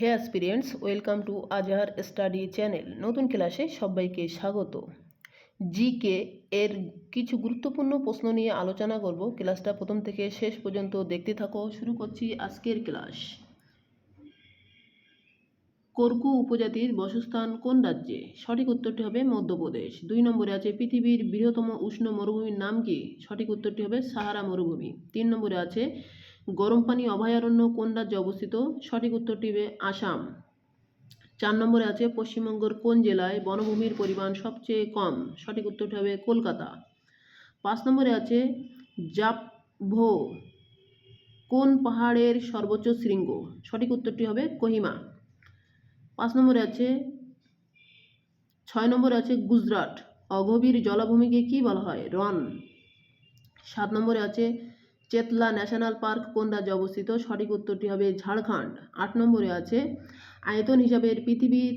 Hey aspirants, welcome to Azhar study channel. নতুন ক্লাসে সবাইকে স্বাগত। জিকে এর কিছু গুরুত্বপূর্ণ প্রশ্ন নিয়ে আলোচনা করব। ক্লাসটা প্রথম থেকে শেষ পর্যন্ত দেখতে থাকো। শুরু করছি আজকের ক্লাস। করকু উপজাতির বসস্থান কোন রাজ্যে? সঠিক উত্তরটি হবে মধ্যপ্রদেশ। দুই নম্বরে আছে পৃথিবীর বৃহত্তম উষ্ণ মরুভূমির নাম কি? সঠিক উত্তরটি হবে সাহারা মরুভূমি। তিন নম্বরে আছে গরম পানি অভয়ারণ্য কোন রাজ্যে অবস্থিত? সঠিক উত্তরটি হবে আসাম। চার নম্বরে আছে, পশ্চিমবঙ্গের কোন জেলায় বনভূমির পরিমাণ সবচেয়ে কম? সঠিক উত্তরটি হবে কলকাতা। পাঁচ নম্বরে আছে জাপভো কোন পাহাড়ের সর্বোচ্চ শৃঙ্গ? সঠিক উত্তরটি হবে কোহিমা। পাঁচ নম্বরে আছে, ছয় নম্বরে আছে, গুজরাট। অগভীর জলাভূমিকে কি বলা হয়? রন। সাত নম্বরে আছে চেতলা ন্যাশনাল পার্ক কোন রাজ্যে অবস্থিত? সঠিক উত্তরটি হবে ঝাড়খণ্ড। আট নম্বরে আছে, আয়তন হিসাবে পৃথিবীর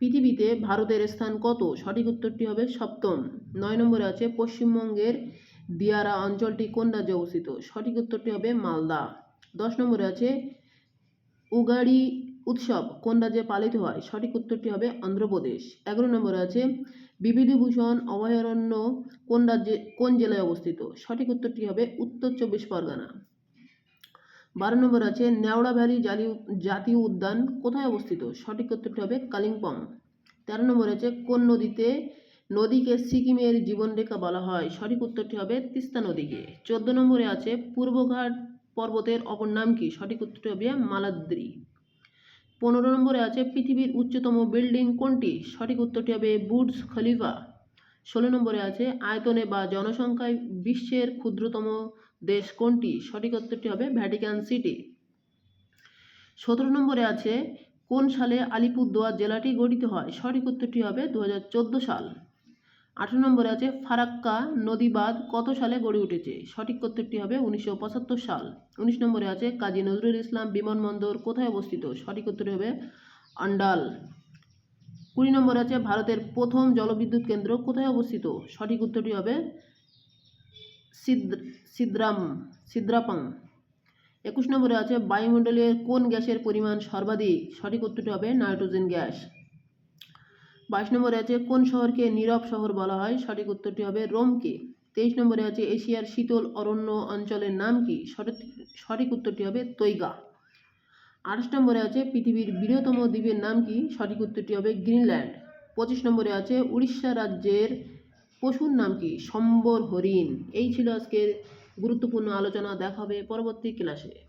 পৃথিবীতে ভারতের স্থান কত? সঠিক উত্তরটি হবে সপ্তম। নয় নম্বরে আছে, পশ্চিমবঙ্গের দিয়ারা অঞ্চলটি কোন রাজ্যে অবস্থিত? সঠিক উত্তরটি হবে মালদা। দশ নম্বরে আছে, উগাড়ি উৎসব কোন রাজ্যে পালিত হয়? সঠিক উত্তরটি হবে অন্ধ্রপ্রদেশ। এগারো নম্বরে আছে বিবিধভূষণ অভয়ারণ্য কোন রাজ্যে, কোন জেলায় অবস্থিত? সঠিক উত্তরটি হবে উত্তর চব্বিশ পরগনা। বারো নম্বর আছে নেওড়া ভ্যালি জালি জাতীয় উদ্যান কোথায় অবস্থিত? সঠিক উত্তরটি হবে কালিম্পং। তেরো নম্বর আছে, কোন নদীতে, নদীকে সিকিমের জীবনরেখা বলা হয়? সঠিক উত্তরটি হবে তিস্তা নদীকে চোদ্দ নম্বরে আছে, পূর্বঘাট পর্বতের অপর নাম কি? সঠিক উত্তরটি হবে মালাদ্রি। পনেরো নম্বরে আছে, পৃথিবীর উচ্চতম বিল্ডিং কোনটি? সঠিক উত্তরটি হবে বুর্জ খলিফা। ষোলো নম্বরে আছে, আয়তনে বা জনসংখ্যায় বিশ্বের ক্ষুদ্রতম দেশ কোনটি? সঠিক উত্তরটি হবে ভ্যাটিকান সিটি। সতেরো নম্বরে আছে, কোন সালে আলিপুরদুয়ার জেলাটি গঠিত হয়? সঠিক উত্তরটি হবে দু হাজার চোদ্দ সাল। আঠেরো নম্বরে আছে, ফারাক্কা নদী বাঁধ কত সালে গড়ে উঠেছে? সঠিক উত্তরটি হবে উনিশশো পঁচাত্তর সাল। উনিশ নম্বরে আছে, কাজী নজরুল ইসলাম বিমানবন্দর কোথায় অবস্থিত? সঠিক উত্তরটি হবে আন্ডাল। কুড়ি নম্বর আছে ভারতের প্রথম জলবিদ্যুৎ কেন্দ্র কোথায় অবস্থিত? সঠিক উত্তরটি হবে সিদ্র সিদ্রাম, সিদ্রাপাং। একুশ নম্বরে আছে বায়ুমণ্ডলের কোন গ্যাসের পরিমাণ সর্বাধিক? সঠিক উত্তরটি হবে নাইট্রোজেন গ্যাস। বাইশ নম্বরে আছে কোন শহরকে নীরব শহর বলা হয়? সঠিক উত্তরটি হবে রোমকে। তেইশ নম্বরে আছে এশিয়ার শীতল অরণ্য অঞ্চলের নাম কি? সঠিক সঠিক উত্তরটি হবে তৈগা। আঠাশ নম্বরে আছে পৃথিবীর বৃহত্তম দ্বীপের নাম কি? সঠিক উত্তরটি হবে গ্রিনল্যান্ড। পঁচিশ নম্বরে আছে উড়িষ্যা রাজ্যের পশুর নাম কি? সম্বর হরিণ। এই ছিল আজকের গুরুত্বপূর্ণ আলোচনা। দেখা হবে পরবর্তী ক্লাসে।